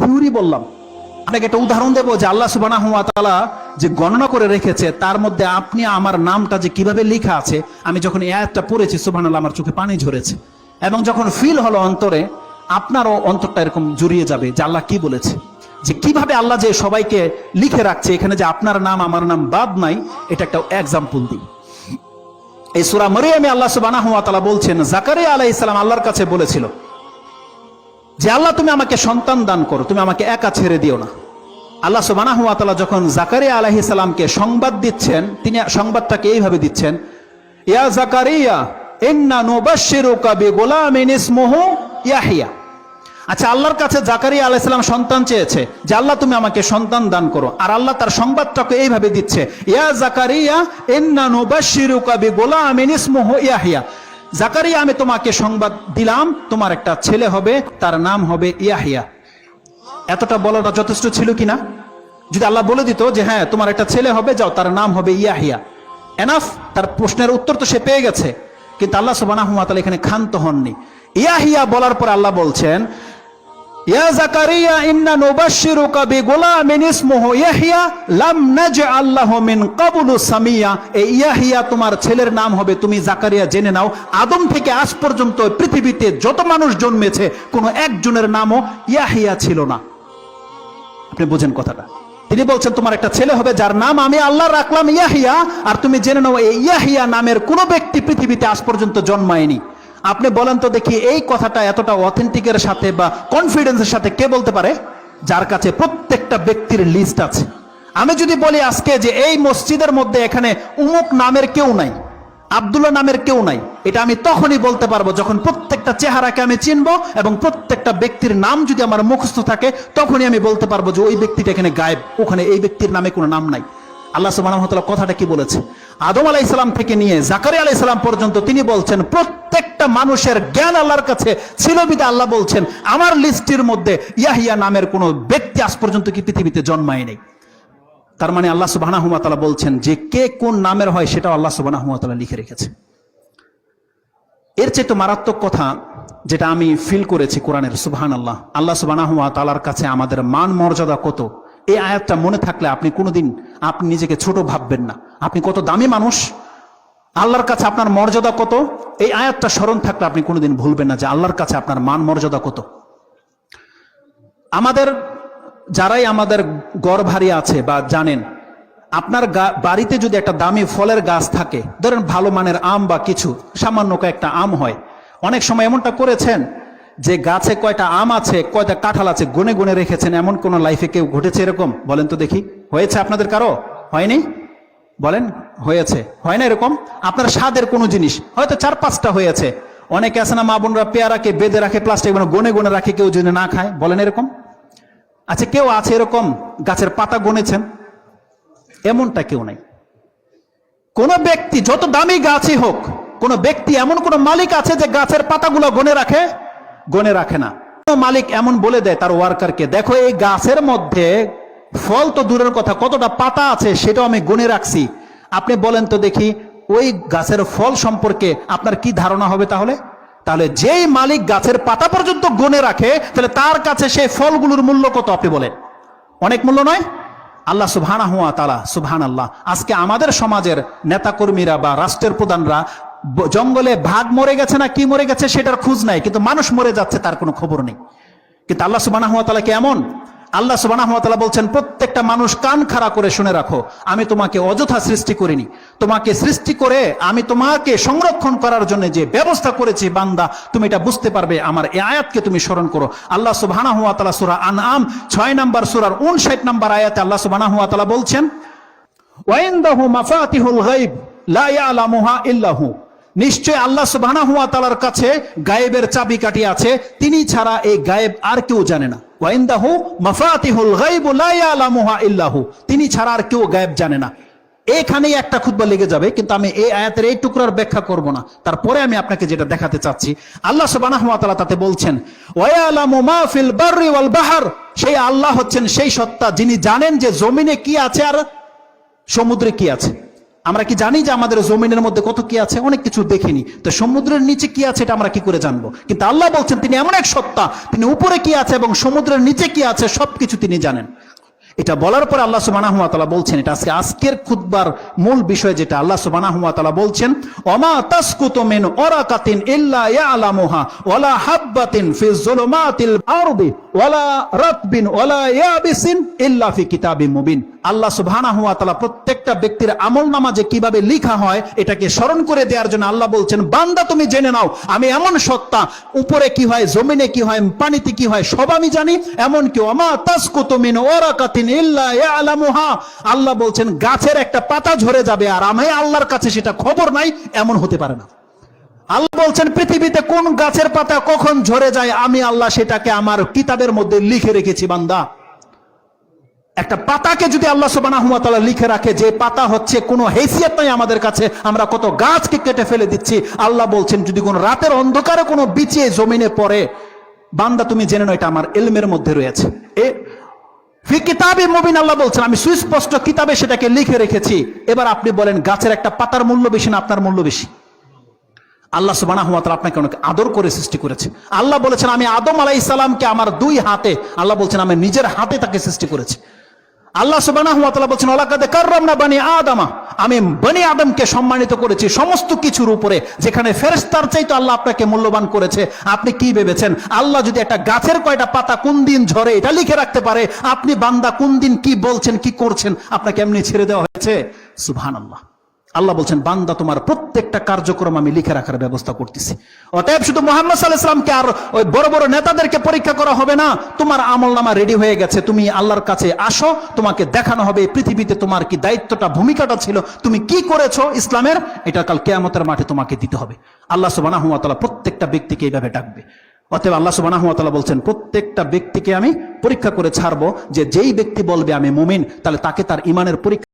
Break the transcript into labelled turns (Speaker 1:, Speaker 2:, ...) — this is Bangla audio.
Speaker 1: থিওরি বললাম। আপনাকে একটা উদাহরণ দেবো যে আল্লাহ সুবানা হুয়া যে গণনা করে রেখেছে, তার মধ্যে আপনি আমার নামটা যে কীভাবে লেখা আছে, আমি যখন আয়াতটা পড়েছি সুবাহ আমার চোখে পানি ঝরেছে। এবং যখন ফিল হলো অন্তরে, আপনারও অন্তরটা এরকম জড়িয়ে যাবে যে আল্লাহ কি বলেছে। যে কীভাবে আল্লাহ যে সবাইকে লিখে রাখছে, এখানে যে আপনার নাম, আমার নাম বাদ নাই, এটা একটা এক্সাম্পল দিই। এই সুরা মরিয়ামে আল্লাহ সুবানা হুয়া বলছেন, জাকারিয়া আলাহ ইসলাম আল্লাহর কাছে বলেছিল যে আল্লাহ তুমি আমাকে সন্তান দান করো, তুমি আমাকে একা ছেড়ে দিও না। আল্লাহ তাআলা যখন জাকারিয়া আলাইহিস সালামকে সংবাদ দিচ্ছেন, তিনি সংবাদটাকে এইভাবে দিচ্ছেন, ইয়া জাকারিয়া ইসমুহু ইয়াহিয়া আচ্ছা আল্লাহর কাছে সন্তান চেয়েছে যে, আল্লাহ তুমি আমাকে সন্তান দান করো। আর আল্লাহ তার সংবাদটাকে এইভাবে দিচ্ছে, ইয়া জাকারিয়া, ইন্না নুবাশশিরুকা বিগুলামিন ইসমুহু ইয়াহিয়া জাকারিয়া, আমি তোমাকে সংবাদ দিলাম, তোমার একটা ছেলে হবে, তার নাম হবে ইয়াহিয়া। এতটা বলাটা যথেষ্ট ছিল কিনা? যদি আল্লাহ বলে দিত যে হ্যাঁ তোমার একটা ছেলে হবে, যাও, তার নাম হবে ইয়াহিয়া। এনাফ তার প্রশ্নের উত্তর তো সে পেয়ে গেছে। কিন্তু আল্লাহ সুবাহ এখানে ক্ষান্ত হননি। ইয়াহিয়া বলার পর আল্লাহ বলছেন ইয়া জাকারিয়া ইন্না নুবাশশিরুকা বিগুলামিন ইসমুহু ইয়াহইয়া লাম নাজআল লাহু মিন ক্বাবলু সামিয়া। এই ইয়াহইয়া তোমার ছেলের নাম হবে, তুমি জাকারিয়া জেনে নাও। আদম থেকে আজ পর্যন্ত পৃথিবীতে যত মানুষ জন্মেছে, কোনো একজনের নামও ইয়াহিয়া ছিল না। আপনি বোঝেন কথাটা। তিনি বলছেন, তোমার একটা ছেলে হবে, যার নাম আমি আল্লাহ রাখলাম ইয়াহিয়া, আর তুমি জেনে নাও, এই ইয়াহিয়া নামের কোনো ব্যক্তি পৃথিবীতে আজ পর্যন্ত জন্মায়নি। আপনি বলেন তো দেখি এই কথাটা এতটা অথেন্টিকের সাথে বা কনফিডেন্সের সাথে কে বলতে পারে? যার কাছে প্রত্যেকটা ব্যক্তির লিস্ট আছে। আমি যদি বলি আজকে যে এই মসজিদের মধ্যে এখানে উমুক নামের কেউ নাই, আবদুল্লাহ নামের কেউ নাই, এটা আমি তখনই বলতে পারব যখন প্রত্যেকটা চেহারাকে আমি চিনবো এবং প্রত্যেকটা ব্যক্তির নাম যদি আমার মুখস্থ থাকে, তখনই আমি বলতে পারব যে ওই ব্যক্তিটা এখানে গায়েব, ওখানে এই ব্যক্তির নামে কোনো নাম নাই। আল্লাহ সুবাহ কথাটা কি বলেছে? আদম আলাহ ইসলাম থেকে নিয়ে জাকারি আলাহ ইসলাম পর্যন্ত তিনি বলছেন, প্রত্যেকটা মানুষের জ্ঞান আল্লাহর কাছে ছিল বিদে আল্লাহ বলছেন, আমার লিস্টের মধ্যে ইয়াহিয়া নামের কোনো ব্যক্তি আজ পর্যন্ত কি পৃথিবীতে জন্মায় নেই। তার মানে আল্লাহ সুবাহ বলছেন যে কে কোন নামের হয় সেটাও আল্লাহ সুবাহ লিখে রেখেছে। এর চেয়ে তো মারাত্মক কথা যেটা আমি ফিল করেছি কোরআনের সুবহান আল্লাহ আল্লাহ সুবাহ তালার কাছে আমাদের মান মর্যাদা কত? এই আয়াতটা মনে থাকলে আপনি কোনোদিন, আপনি নিজেকে ছোট ভাববেন না। আপনি কত দামি মানুষ, আল্লাহর কাছে আপনার মর্যাদা কত, এই আয়াতটা স্মরণ থাকলে আপনি কোনোদিন ভুলবেন না যে আল্লাহর কাছে আপনার মান মর্যাদা কত। আমাদের, যারাই আমাদের গড় আছে বা জানেন, আপনার বাড়িতে যদি একটা দামি ফলের গাছ থাকে, ধরেন ভালো মানের আম বা কিছু, সামান্য কয়েকটা আম হয়, অনেক সময় এমনটা করেছেন যে গাছে কয়টা আম আছে, কয়টা কাঁঠাল আছে, গুনে গুনে রেখেছেন, এমন কোন লাইফে কেউ ঘটেছে এরকম? বলেন তো দেখি। হয়েছে আপনাদের কারও? হয়নি? বলেন, হয়েছে। হয় না এরকম? আপনার স্বাদের কোনো জিনিস। হয়তো চার পাঁচটা হয়েছে। অনেকে আছে না, মা বোনরা পেয়ারাকে বেঁধে রাখে প্লাস্টিক মানে গনে গনে রাখে, কেউ যদি না খায়, বলেন এরকম? আচ্ছা কেউ আছে এরকম? গাছের পাতা গনেছেন? এমনটা কেউ নাই। কোন ব্যক্তি, যত দামি গাছই হোক, কোন ব্যক্তি, এমন কোন মালিক আছে যে গাছের পাতাগুলো গনে রাখে? গনে রাখে না। মালিক এমন বলে দেয় তার ওয়ার্কারকে, দেখো এই গাছের মধ্যে ফল তো দূরের কথা, কতটা পাতা আছে সেটাও আমি গনে রাখছি। আপনি বলেন তো দেখি, ওই গাছের ফল সম্পর্কে আপনার কি ধারণা হবে তাহলে? তাহলে যেই মালিক গাছের পাতা পর্যন্ত গনে রাখে, তাহলে তার কাছে সেই ফলগুলোর মূল্য কত আপনি বলেন? অনেক মূল্য নয়? আল্লাহ সুবহানা হুয়া তালা সুবহান আল্লাহ আজকে আমাদের সমাজের নেতাকর্মীরা বা রাষ্ট্রের প্রধানরা জঙ্গলে ভাগ মরে গেছে না কি মরে গেছে সেটার খোঁজ নাই, কিন্তু মানুষ মরে যাচ্ছে তার কোনো খবর নেই। কিন্তু আল্লাহ সুবানা হুয়া তালা কি এমন? আল্লাহ সুবানা হুয়া তালা বলছেন, প্রত্যেকটা মানুষ কান খাড়া করে শুনে রাখো, আমি তোমাকে অযথা সৃষ্টি করিনি। তোমাকে সৃষ্টি করে আমি তোমাকে সংরক্ষণ করার জন্য যে ব্যবস্থা করেছি, বান্দা, তুমি এটা বুঝতে পারবে, আমার এই আয়াতকে তুমি স্মরণ করো। আল্লাহ সুবহানা হুয়া তালা সুরা আনআম, ছয় নাম্বার সুরার উনষাট নাম্বার আয়াতে আল্লাহ সুবহানা হুয়া তালা বলছেন ওয়াইন্দাহু মাফাতিহুল গায়ব, লা ইয়ালামুহা ইল্লাহু। নিশ্চয় আল্লাহ সুবহানাহু ওয়া তাআলার কাছে গায়েবের চাবি চাবিকাঠি আছে। তিনি ছাড়া এই গায়েব আর কেউ জানে না। ওয়াইন্দাহু মাফাতিহুল গায়ব লা ইয়ালামুহা ইল্লাহু। তিনি ছাড়া আর কেউ গায়েব জানে না। এখানেই একটা খুতবা লেগে যাবে, কিন্তু আমি এই আয়াতের এই টুকরার ব্যাখ্যা করব না। তারপরে আমি আপনাকে যেটা দেখাতে চাচ্ছি, আল্লাহ তাআলা তাতে বলছেন ফিল বাররি ওয়াল বাহর। সেই আল্লাহ হচ্ছেন সেই সত্তা যিনি জানেন যে জমিনে কি আছে আর সমুদ্রে কি আছে। আমরা কি জানি যে আমাদের জমিনের মধ্যে কত কি আছে? অনেক কিছু দেখিনি। তো সমুদ্রের নিচে কি আছে এটা আমরা কি করে জানব? কিন্তু আল্লাহ বলছেন, তিনি এমন এক সত্তা, তিনি উপরে কি আছে এবং সমুদ্রের নিচে কি আছে সবকিছু তিনি জানেন। এটা বলার পরে আল্লাহ ওয়া বলছেন, এটা আজকে আজকের খুতবার মূল বিষয় যেটা আল্লাহ ওয়া বলছেন সুবহানাহু প্রত্যেকটা ব্যক্তির আমলনামা যে কীভাবে লেখা হয়, এটাকে স্মরণ করে দেওয়ার জন্য আল্লাহ বলছেন, বান্দা, তুমি জেনে নাও, আমি এমন সত্তা, উপরে কি হয়, জমিনে কি হয়, পানিতে কি হয়, সব আমি জানি এমন কি ওমা তাসকুতু মিন ইয়ালামুহা। আল্লাহ বলছেন, গাছের একটা পাতা ঝরে যাবে আর আমি আল্লাহর কাছে সেটা খবর নাই, এমন হতে পারে না। আল্লাহ বলছেন, পৃথিবীতে কোন গাছের পাতা কখন ঝরে যায়, আমি আল্লাহ সেটাকে আমার কিতাবের মধ্যে লিখে রেখেছি, বান্দা। একটা পাতাকে যদি আল্লাহ ওয়া লিখে রাখে, যে পাতা হচ্ছে কোনো হেসিয়ত নাই আমাদের কাছে, আমরা কত গাছকে কেটে ফেলে দিচ্ছি। আল্লাহ বলছেন, যদি কোন রাতের অন্ধকারে কোনো বিচিয়ে জমিনে পড়ে, বান্দা তুমি জেনে নয় এটা আমার এলমের মধ্যে রয়েছে। এ ফি কিতাবে মুবিন আল্লাহ বলছেন, আমি সুস্পষ্ট কিতাবে সেটাকে লিখে রেখেছি। এবার আপনি বলেন, গাছের একটা পাতার মূল্য বেশি না আপনার মূল্য বেশি? আল্লাহ তাআলা আপনাকে অনেক আদর করে সৃষ্টি করেছে। আল্লাহ বলেছেন, আমি আদম আলাইহিস সালামকে আমার দুই হাতে, আল্লাহ বলছেন, আমি নিজের হাতে তাকে সৃষ্টি করেছি। আল্লাহ সুবানা বলছেন তাআলা বলছেন না বানি আদামা। আমি বনি আদমকে সম্মানিত করেছি সমস্ত কিছুর উপরে, যেখানে ফেরেস্তার চাইতো আল্লাহ আপনাকে মূল্যবান করেছে। আপনি কি ভেবেছেন? আল্লাহ যদি একটা গাছের কয়টা পাতা কোন দিন ঝরে এটা লিখে রাখতে পারে, আপনি বান্দা কোন দিন কি বলছেন, কি করছেন, আপনাকে এমনি ছেড়ে দেওয়া হয়েছে? সুবহান আল্লাহ বলছেন, বান্দা, তোমার প্রত্যেকটা কার্যক্রম আমি লিখে রাখার ব্যবস্থা করতেছি। অতএব শুধু মোহাম্মদ সাল্লাহ ইসলামকে আর ওই বড় বড় নেতাদেরকে পরীক্ষা করা হবে না, তোমার আমল নামা রেডি হয়ে গেছে, তুমি আল্লাহর কাছে আসো, তোমাকে দেখানো হবে পৃথিবীতে তোমার কি দায়িত্বটা, ভূমিকাটা ছিল, তুমি কি করেছ ইসলামের, এটা কাল কেয়ামতের মাঠে তোমাকে দিতে হবে। আল্লাহ সুবহানাহু ওয়া তাআলা প্রত্যেকটা ব্যক্তিকে এইভাবে ডাকবে। অতএব আল্লাহ সুবহানাহু ওয়া তাআলা বলছেন, প্রত্যেকটা ব্যক্তিকে আমি পরীক্ষা করে ছাড়বো, যে যেই ব্যক্তি বলবে আমি মুমিন, তাহলে তাকে তার ইমানের পরীক্ষা